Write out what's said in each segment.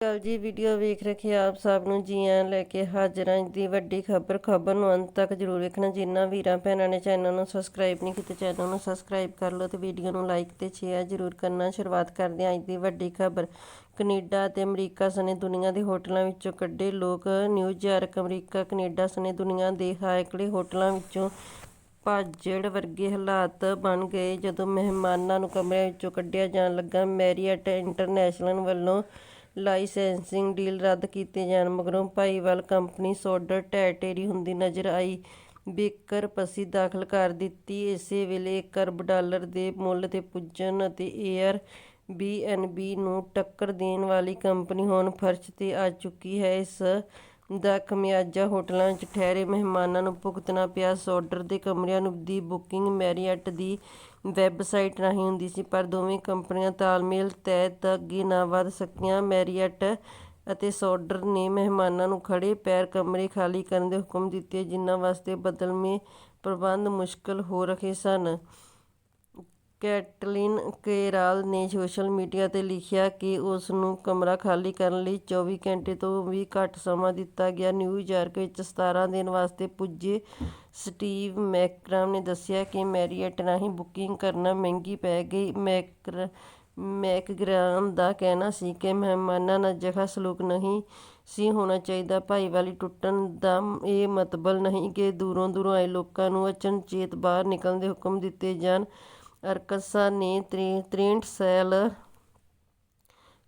ਕੱਲ ਜੀ ਵੀਡੀਓ ਵੇਖ ਰੱਖੇ ਆਪ ਸਭ ਨੂੰ ਜੀ ਆਇਆਂ ਲੈ ਕੇ ਹਾਜ਼ਰ ਹਾਂ ਦੀ ਵੱਡੀ ਖਬਰ ਖਬਰ ਨੂੰ ਅੰਤ ਤੱਕ ਜਰੂਰ ਵੇਖਣਾ। ਜਿਨ੍ਹਾਂ ਵੀਰਾਂ, ਭੈਣਾਂ ਨੇ ਚੈਨਲ ਨੂੰ ਸਬਸਕ੍ਰਾਈਬ ਨਹੀਂ ਕੀਤਾ ਚੈਨਲ ਨੂੰ ਸਬਸਕ੍ਰਾਈਬ ਕਰ ਲਓ ਤੇ ਵੀਡੀਓ ਨੂੰ ਲਾਈਕ ਤੇ ਸ਼ੇਅਰ ਜਰੂਰ ਕਰਨਾ। ਸ਼ੁਰੂਆਤ ਕਰਦੇ ਹਾਂ ਅੱਜ ਦੀ ਵੱਡੀ ਖਬਰ। ਕੈਨੇਡਾ ਤੇ ਅਮਰੀਕਾ ਸਣੇ ਦੁਨੀਆ ਦੇ ਹੋਟਲਾਂ ਵਿੱਚੋਂ ਕੱਢੇ ਲੋਕ ਨਿਊਯਾਰਕ ਅਮਰੀਕਾ, ਕੈਨੇਡਾ ਸਣੇ ਦੁਨੀਆ ਦੇ ਹਾਇਕਲੇ ਹੋਟਲਾਂ ਵਿੱਚੋਂ ਭਾਜੜ ਵਰਗੇ ਹਾਲਾਤ ਬਣ ਗਏ। ਜਦੋਂ ਮਹਿਮਾਨਾਂ ਨੂੰ ਕਮਰਿਆਂ ਵਿੱਚੋਂ ਕੱਢਿਆ ਜਾਣ ਲੱਗਾ, ਮੈਰੀਅਟ ਇੰਟਰਨੈਸ਼ਨਲ ਵੱਲੋਂ ਲਾਇਸੈਂਸਿੰਗ ਡੀਲ ਰੱਦ ਕੀਤੇ ਜਾਣ ਮਗਰੋਂ ਭਾਈਵਾਲ ਕੰਪਨੀ ਸੋਡਰ ਟੈਟੇਰੀ ਹੁੰਦੀ ਨਜ਼ਰ ਆਈ। ਬੇਕਰ ਪਸੀ ਦਾਖਲ ਕਰ ਦਿੱਤੀ। ਇਸੇ ਵੇਲੇ 1 ਅਰਬ ਡਾਲਰ ਦੇ ਮੁੱਲ ਤੇ ਪੁੱਜਣ ਅਤੇ ਏਅਰ ਬੀ ਐਨ ਬੀ ਨੂੰ ਟੱਕਰ ਦੇਣ ਵਾਲੀ ਕੰਪਨੀ ਹੁਣ ਫਰਸ਼ ਤੇ ਆ ਚੁੱਕੀ ਹੈ। ਇਸ ਦਾ ਖਮਿਆਜਾ ਹੋਟਲਾਂ 'ਚ ਠਹਿਰੇ ਮਹਿਮਾਨਾਂ ਨੂੰ ਭੁਗਤਣਾ ਪਿਆ। ਸੋਡਰ ਦੇ ਕਮਰਿਆਂ ਨੂੰ ਦੀ ਬੁਕਿੰਗ ਮੈਰੀਅਟ ਦੀ ਵੈੱਬਸਾਈਟ ਰਾਹੀਂ ਹੁੰਦੀ ਸੀ, ਪਰ ਦੋਵੇਂ ਕੰਪਨੀਆਂ ਤਾਲਮੇਲ ਤਹਿਤ ਅੱਗੇ ਨਾ ਵਧ ਸਕੀਆਂ। ਮੈਰੀਅਟ ਅਤੇ ਸੋਡਰ ਨੇ ਮਹਿਮਾਨਾਂ ਨੂੰ ਖੜੇ ਪੈਰ ਕਮਰੇ ਖਾਲੀ ਕਰਨ ਦੇ ਹੁਕਮ ਦਿੱਤੇ, ਜਿਨ੍ਹਾਂ ਵਾਸਤੇ ਬਦਲਵੇਂ ਪ੍ਰਬੰਧ ਮੁਸ਼ਕਲ ਹੋ ਰਹੇ ਸਨ। ਕੈਟਲਿਨ ਕੇਰਾਲ ਨੇ ਸੋਸ਼ਲ ਮੀਡੀਆ ਤੇ ਲਿਖਿਆ ਕਿ ਉਸ ਨੂੰ ਕਮਰਾ ਖਾਲੀ ਕਰਨ ਲਈ 24 ਘੰਟੇ ਤੋਂ ਵੀ ਘੱਟ ਸਮਾਂ ਦਿੱਤਾ ਗਿਆ। ਨਿਊਯਾਰਕ ਵਿੱਚ 17 ਦਿਨ ਵਾਸਤੇ ਪੁੱਜੇ ਸਟੀਵ ਮੈਕਰਾਮ ਨੇ ਦੱਸਿਆ ਕਿ ਮੈਰੀਅਟ ਰਾਹੀਂ ਬੁਕਿੰਗ ਕਰਨਾ ਮਹਿੰਗੀ ਪੈ ਗਈ। ਮੈਕਰ, ਮੈਕਗ੍ਰਾਮ ਦਾ ਕਹਿਣਾ ਸੀ ਕਿ ਮਹਿਮਾਨਾਂ ਨਾਲ ਜਗ੍ਹਾ ਸਲੂਕ ਨਹੀਂ ਸੀ ਹੋਣਾ ਚਾਹੀਦਾ। ਭਾਈਵਾਲੀ ਟੁੱਟਣ ਦਾ ਇਹ ਮਤਬਲ ਨਹੀਂ ਕਿ ਦੂਰੋਂ ਦੂਰੋਂ ਆਏ ਲੋਕਾਂ ਨੂੰ ਅਚਨਚੇਤ ਬਾਹਰ ਨਿਕਲਣ ਦੇ ਹੁਕਮ ਦਿੱਤੇ ਜਾਣ। ਅਰਕਸਾ ਨੇ 63 ਸੈਲ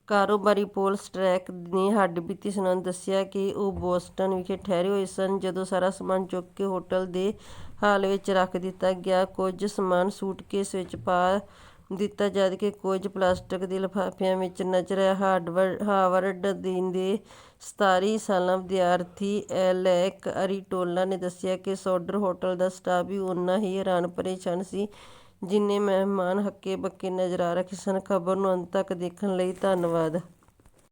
ਕਾਰੋਬਾਰੀ ਪੋਲ ਸਟ੍ਰੈਕ ਨੇ ਹੱਡਬੀਤੀ ਸੁਣਾਉਣ ਦੱਸਿਆ ਕਿ ਉਹ ਬੋਸਟਨ ਵਿਖੇ ਠਹਿਰੇ ਹੋਏ ਸਨ, ਜਦੋਂ ਸਾਰਾ ਸਮਾਨ ਚੁੱਕ ਕੇ ਹੋਟਲ ਦੇ ਹਾਲ ਵਿੱਚ ਰੱਖ ਦਿੱਤਾ ਗਿਆ। ਕੁਝ ਸਮਾਨ ਸੂਟਕੇਸ ਵਿੱਚ ਪਾ ਦਿੱਤਾ ਜਦਕਿ ਕੁਝ ਪਲਾਸਟਿਕ ਦੇ ਲਿਫਾਫਿਆਂ ਵਿੱਚ ਨਜ਼ਰ ਆਇਆ। ਹਾਰਵਰਡ ਦੇ 17 ਸਾਲਾ ਵਿਦਿਆਰਥੀ ਐਲੈਕ ਅਰੀਟੋਲਾ ਨੇ ਦੱਸਿਆ ਕਿ ਸੋਡਰ ਹੋਟਲ ਦਾ ਸਟਾਫ ਵੀ ਓਨਾ ਹੀ ਹੈਰਾਨ ਪਰੇਸ਼ਾਨ ਸੀ ਜਿੰਨੇ ਮਹਿਮਾਨ ਹੱਕੇ ਬੱਕੇ ਨਜ਼ਰ ਆ ਰਹੇ ਸਨ, ਖਬਰ ਨੂੰ ਅੰਤ ਤੱਕ ਦੇਖਣ ਲਈ ਧੰਨਵਾਦ।